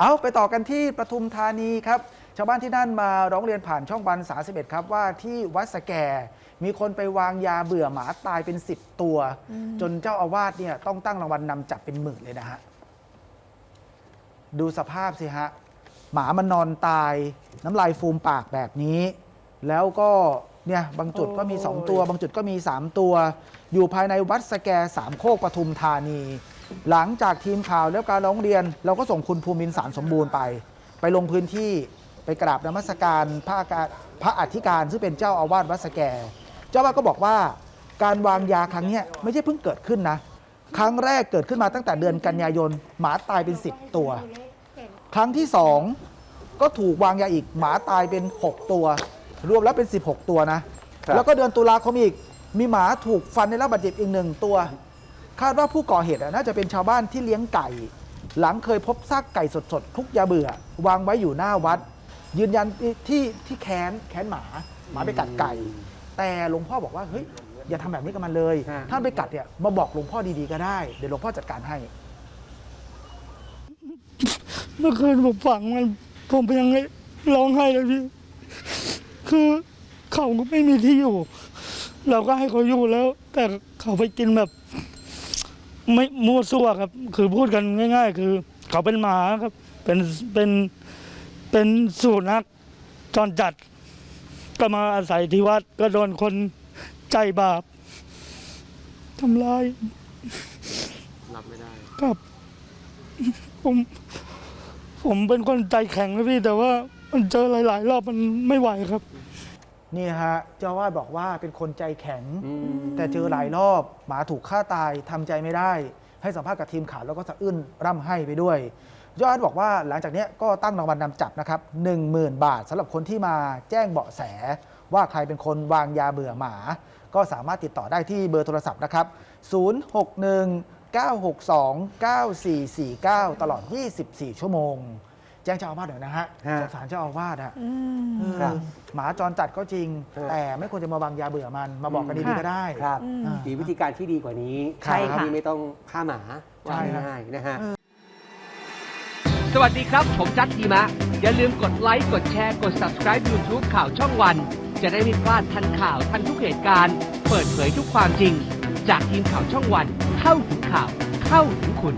เอาไปต่อกันที่ปทุมธานีครับชาวบ้านที่นั่นมาร้องเรียนผ่านช่องวัน31ครับว่าที่วัดสแก มีคนไปวางยาเบื่อหมาตายเป็น 10 ตัว จนเจ้าอาวาสเนี่ยต้องตั้งรางวัลนำจับเป็นหมื่นเลยนะฮะดูสภาพสิฮะหมามันนอนตาย น้ำลายฟูมปากแบบนี้ แล้วก็ เนี่ยบางจุดก็มี 2 ตัว บางจุดก็มี 3 ตัว อยู่ภายในวัดสแกสามโคกปทุมธานี หลังจากทีมข่าวแล้วการร้องเรียน เราก็ส่งคุณภูมินทร์สารสมบูรณ์ไป ไปลงพื้นที่ไปกราบนมัสการพระอาการพระอธิการซึ่งเป็นเจ้าอาวาสวัดสแก เจ้าอาวาสก็บอกว่าการวางยาครั้งเนี้ยไม่ใช่เพิ่งเกิดขึ้นนะ ครั้งแรกเกิดขึ้นมาตั้งแต่เดือนกันยายนหมาตายเป็น 10 ตัว ครั้งที่ 2 ก็ถูกวางยาอีกหมาตายเป็น 6 ตัว รวมแล้วเป็น 16 ตัวนะ ครับ แล้วก็เดือนตุลาคมอีก มีหมาถูกฟันในรับบาดเจ็บอีกหนึ่งตัว คาดว่าผู้ก่อเหตุอะน่าจะเป็นชาวบ้านที่เลี้ยงไก่ หลังเคยพบซากไก่สดๆคลุกยาเบื่อ วางไว้อยู่หน้าวัด ยืนยันที่ที่แค้นแค้นหมาหมาไปกัดไก่ แต่หลวงพ่อบอกว่าเฮ้ยอย่าทำแบบนี้กับมันเลย ฮะ ถ้าไปกัดเนี่ยมาบอกหลวงพ่อดีๆก็ได้เดี๋ยวหลวงพ่อจัดการให้ เมื่อคืนผมฝังมัน ผมยังร้องไห้เลยพี่ คือเขาก็ไม่มีที่อยู่ เราก็ให้เขาอยู่แล้ว แต่เขาไปกินแบบ ไม่มั่วซั่วครับ คือพูดกันง่าย ๆ คือ เขาเป็นหมาครับ เป็นเป็นเป็นสูนักจรจัด ก็มาอาศัยที่วัดก็โดนคนใจบาปทำร้ายรับไม่ได้ครับ ผม ผมเป็นคนใจแข็งนะพี่แต่ว่า มันเจอหลาย ๆ รอบมันไม่ไหวครับ นี่ฮะเจ้าอาวาดบอกว่าเป็นคนใจแข็งอืมแต่เจอหลายรอบหมาถูกฆ่าตายทำใจไม่ได้ ให้สัมภาษณ์กับทีมข่าวแล้วก็สะอื้นร่ำไห้ไปด้วยเจ้าอาวาดบอกว่าหลังจากเนี้ยก็ตั้งรางวัลนนำจับนะครับ10,000 บาทสำหรับคนที่มาแจ้งเบาะแส ว่าใครเป็นคนวางยาเบื่อหมา ก็สามารถติดต่อได้ที่เบอร์โทรศัพท์นะครับ 061 962 9449 ตลอด 24 ชั่วโมงแจ้งเจ้าอาวาสหน่อยนะฮะฮะสงสารเจ้าอาวาสอะเออครับหมาจรจัดก็จริงฮะแต่ไม่ควรจะมาวางยาเบื่อมันมาบอกกันดีค่ะๆก็ได้ ครับอ่ามีวิธีการที่ดีกว่านี้ใช่ค่ะ ที่ไม่ต้องฆ่าหมาใช่ว่าครับ ง่ายๆนะฮะ สวัสดีครับ ผมจัดทีมะ อย่าลืมกดไลค์ กดแชร์ กด subscribe YouTube ข่าวช่องวัน จะได้ไม่พลาดทันข่าวทันทุกเหตุการณ์ เปิดเผยทุกความจริง จากทีมข่าวช่องวัน เข้าถึงข่าว เข้าถึงคุณ